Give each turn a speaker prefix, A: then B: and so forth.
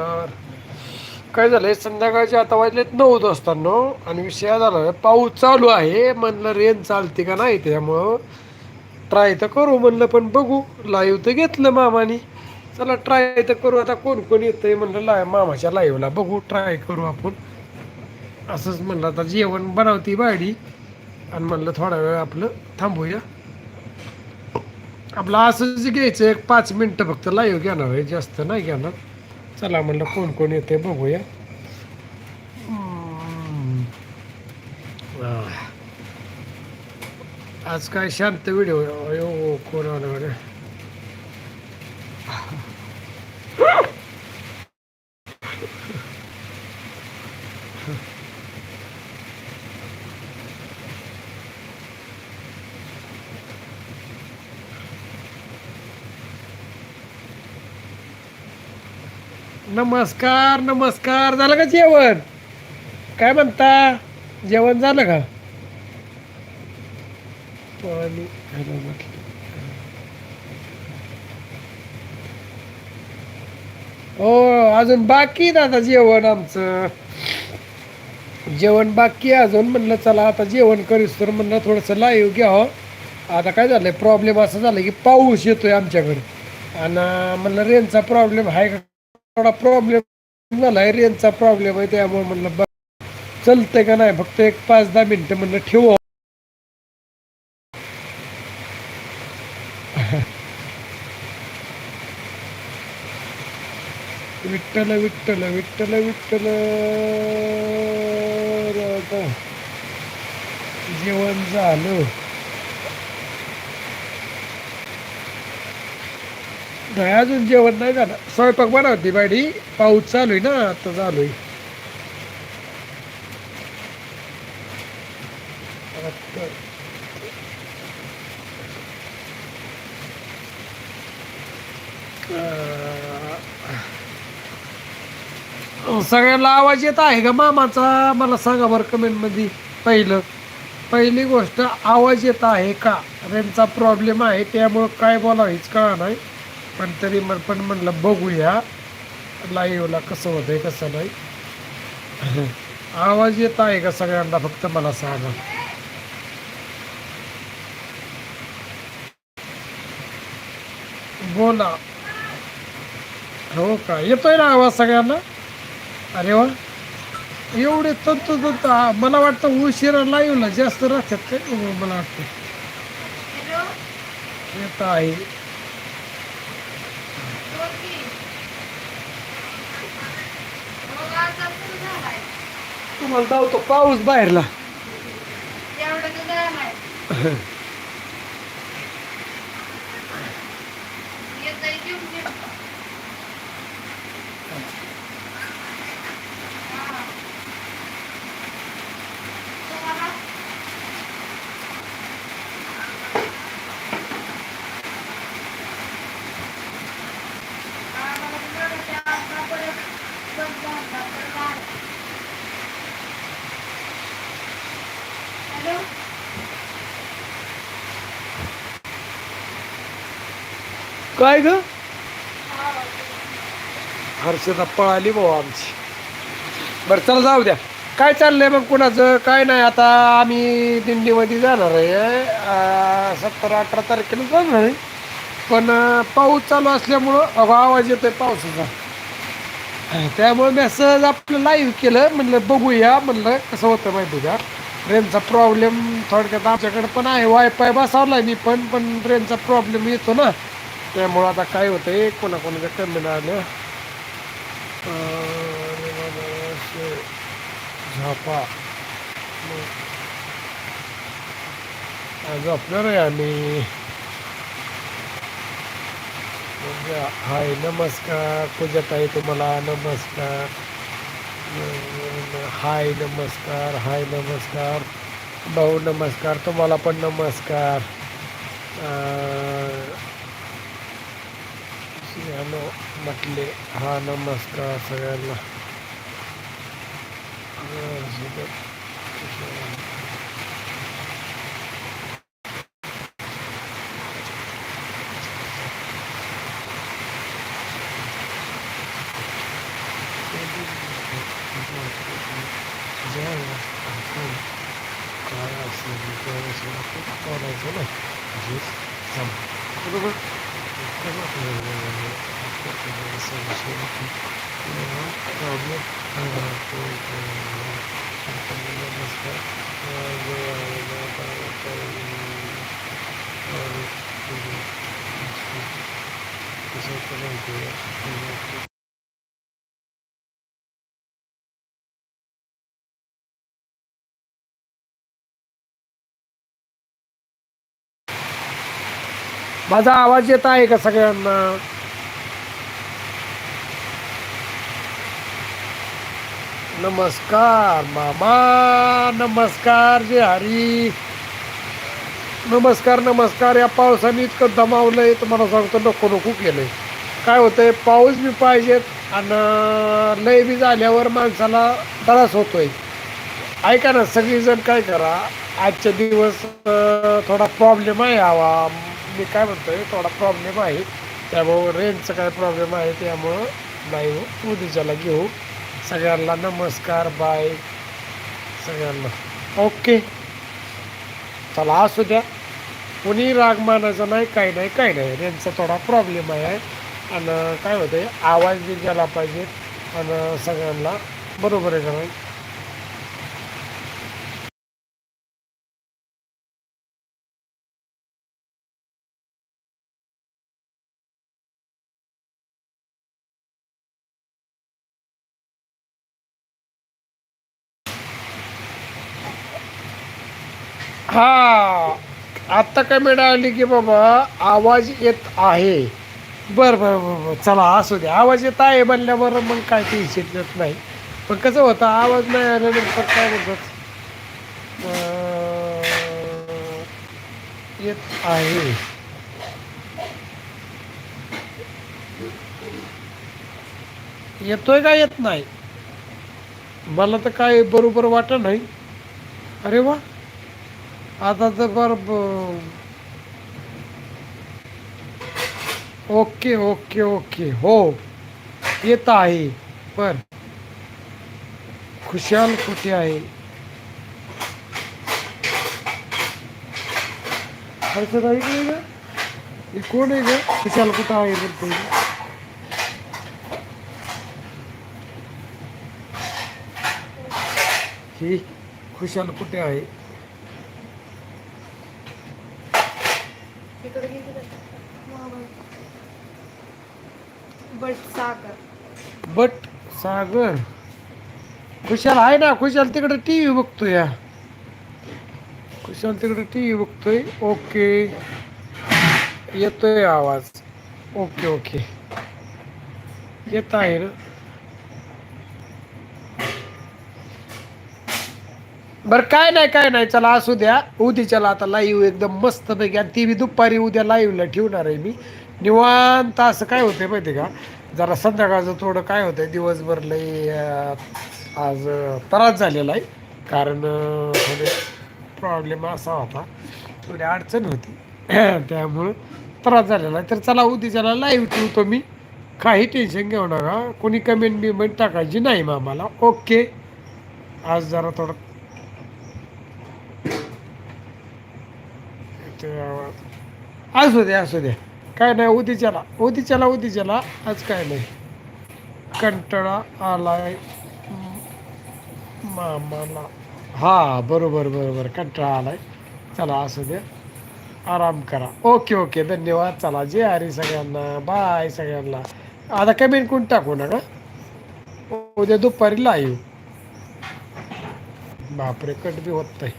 A: नमस्कार. काय झालंय? संध्याकाळचे आता वाजलेत नऊ असताना आणि विषय झाला पाऊस चालू आहे. म्हणलं रेन चालते का नाही त्यामुळं ट्राय तर करू म्हणलं पण बघू. लाईव्ह तर घेतलं मामानी. चला ट्राय तर करू. आता कोण कोण येतंय म्हणलं ला मामाच्या लाईव्हला बघू ट्राय करू आपण. असंच म्हणलं आता जेवण बनवती बाडी. आणि म्हणलं थोडा वेळ आपलं थांबूया. आपलं असंच घ्यायचं एक पाच मिनटं फक्त लाईव्ह घेणार आहे. जास्त नाही घेणार. चला म्हणलं कोण कोण येते बघूया हम्म. आह. आज काय शांत व्हिडिओ अयो नमस्कार नमस्कार. झालं का जेवण? काय म्हणता? जेवण झालं का? पाणी हो अजून बाकी दादा जेवण आमचं. जेवण बाकी आहे अजून. म्हणलं चला आता जेवण करीस तर म्हणलं थोडंसं लाईव्ह हो. आता काय झालं प्रॉब्लेम असं झालं की पाऊस येतोय आमच्याकडे. आणि म्हणलं रेनचा प्रॉब्लेम आहे का? थोडा प्रॉब्लेम झाला आहे रेंजचा प्रॉब्लेम आहे त्यामुळे म्हणलं बघ चलतंय का नाही? फक्त एक पाच दहा मिनिटं म्हणलं ठेवू. विठ्ठल विठ्ठल विठ्ठल विठ्ठल जेवण झालं. नाही अजून जेवण नाही झालं. स्वयंपाक बनवती बायडी पाऊस चालू आहे ना आता चालू आहे. सगळ्यांना आवाज येत आहे का मामाचा? मला सांगा बरं कमेंटमध्ये पहिलं पहिली गोष्ट आवाज येत आहे का? रेंजचा प्रॉब्लेम आहे त्यामुळं काय बोलावं हेच कळा नाही. पण तरी मग पण म्हणलं बघूया. लाईव्हला कसं होतंय कसं नाही. आवाज येत आहे का सगळ्यांना? फक्त मला सांगा. बोला. हो का? येतोय ना आवाज सगळ्यांना? अरे वा. एवढे तंतोतंत हा, मला वाटतं उशिरा लाईव्हला जास्त राहतात काय मला वाटतं. येत आहे. तुम्हाला धावतो पाऊस बाहेरला. काय ग? हर्षदा पळाली भाऊ आमची. बरं चला जाऊ द्या. काय चाललंय मग कुणाचं? काय नाही आता आम्ही दिंडीमध्ये जाणार आहे. सत्तर अठरा तारखेला जाणार आहे. पण पाऊस चालू असल्यामुळं अगं आवाज येतोय पावसाचा. त्यामुळे मी सहज आपलं लाईव्ह केलं म्हणलं बघूया म्हणलं कसं होतं माहिती का? ट्रेनचा प्रॉब्लेम थोडक्यात आमच्याकडे पण आहे. वायफाय बसवला मी पण पण ट्रेनचा प्रॉब्लेम येतो ना. त्यामुळं आता काय होतं आहे कोणाकोणाचं कमी आलं झापा. झोपणार आहे आम्ही? म्हणजे हाय नमस्कार पूजाताई तुम्हाला नमस्कार. हाय नमस्कार हाय नमस्कार. भाऊ नमस्कार तुम्हाला पण नमस्कार. हॅलो म्हटले हा नमस्कार सगळ्यांना. काय असेल ते असेल आपण बोलायचं ना जे जम बरोबर प्रॉब्लेम माझा आवाज येत आहे का सगळ्यांना? नमस्कार मामा. नमस्कार जे हरी. नमस्कार नमस्कार. या पावसाने इतकं दमावलंय तुम्हाला सांगतो नको नको केलंय. काय होतंय? पाऊस बी पाहिजेत आणि लय बी झाल्यावर माणसाला त्रास होतोय. ऐका ना सगळीजण काय करा आजचे दिवस थोडा प्रॉब्लेम आहे हवा मी काय म्हणतोय थोडा प्रॉब्लेम आहे. त्यामुळं रेंजचा काय प्रॉब्लेम आहे त्यामुळं नाही हो. उद्याच्याला घेऊ. सगळ्यांना नमस्कार बाय सगळ्यांना. ओके चला असू द्या. कोणी राग मानायचा नाही काही नाही काही नाही. रेंजचा थोडा प्रॉब्लेम आहे. आणि काय होतंय आवाज बी गेला पाहिजे. आणि सगळ्यांना बरोबर आहे का नाही हा आत्ता काय मिळाली की बाबा आवाज येत आहे. बरं बरं बरं बरं चला असू दे. आवाज येत आहे म्हणल्यावर मग काय ते येत नाही. पण कसं होतं आवाज नाही आल्यानंतर काय म्हणतात येत आहे. येतोय का येत नाही? मला तर काय बरोबर वाटत नाही. अरे वा! आता तर बर ओके ओके ओके. हो येत आहे. पर खुशाल कुठे आहे? हर्षद आहे का हे? हे कोण आहे ग? खुशाल कुठं आहे बोलतोय ही खुशाल कुठे आहे?
B: सागर.
A: बट सागर. खुशाल आहे ना खुशाल तिकडे टी व्ही बघतोय या खुशाल तिकडे टी व्ही बघतोय. ओके येतोय आवाज. ओके ओके येत आहे ना. बरं काय नाही काय नाही चला असू द्या. उद्याच्याला आता लाईव्ह एकदम मस्त पैकी आणि ती बी दुपारी उद्या लाईव्हला ठेवणार आहे मी. निवांत असं काय होतंय माहिती का? जरा संध्याकाळचं थोडं काय होतंय दिवसभर लई आज त्रास झालेला आहे. कारण थोडे प्रॉब्लेम असा होता. थोडी अडचण होती. त्यामुळं त्रास झालेला आहे. तर चला उद्याच्याला लाईव्ह ठेवतो मी. काही टेन्शन घेऊ नका. कोणी कमेंट बिमेंट टाकायची नाही मग आम्हाला ओके आज जरा थोडं येतोय आवाज असू द्या असू द्या काय नाही उद्याच्याला उद्याच्याला उद्याच्याला आज काय नाही. कंटाळा आलाय. मामाला. हा बरोबर बरोबर कंटाळा आलाय. चला असू द्या आराम करा. ओके ओके धन्यवाद. चला जे हरी सगळ्यांना. बाय सगळ्यांना. आता कमेंट कोण टाकू नका? उद्या दुपारी लाईव्ह बापरे कट बी होत नाही.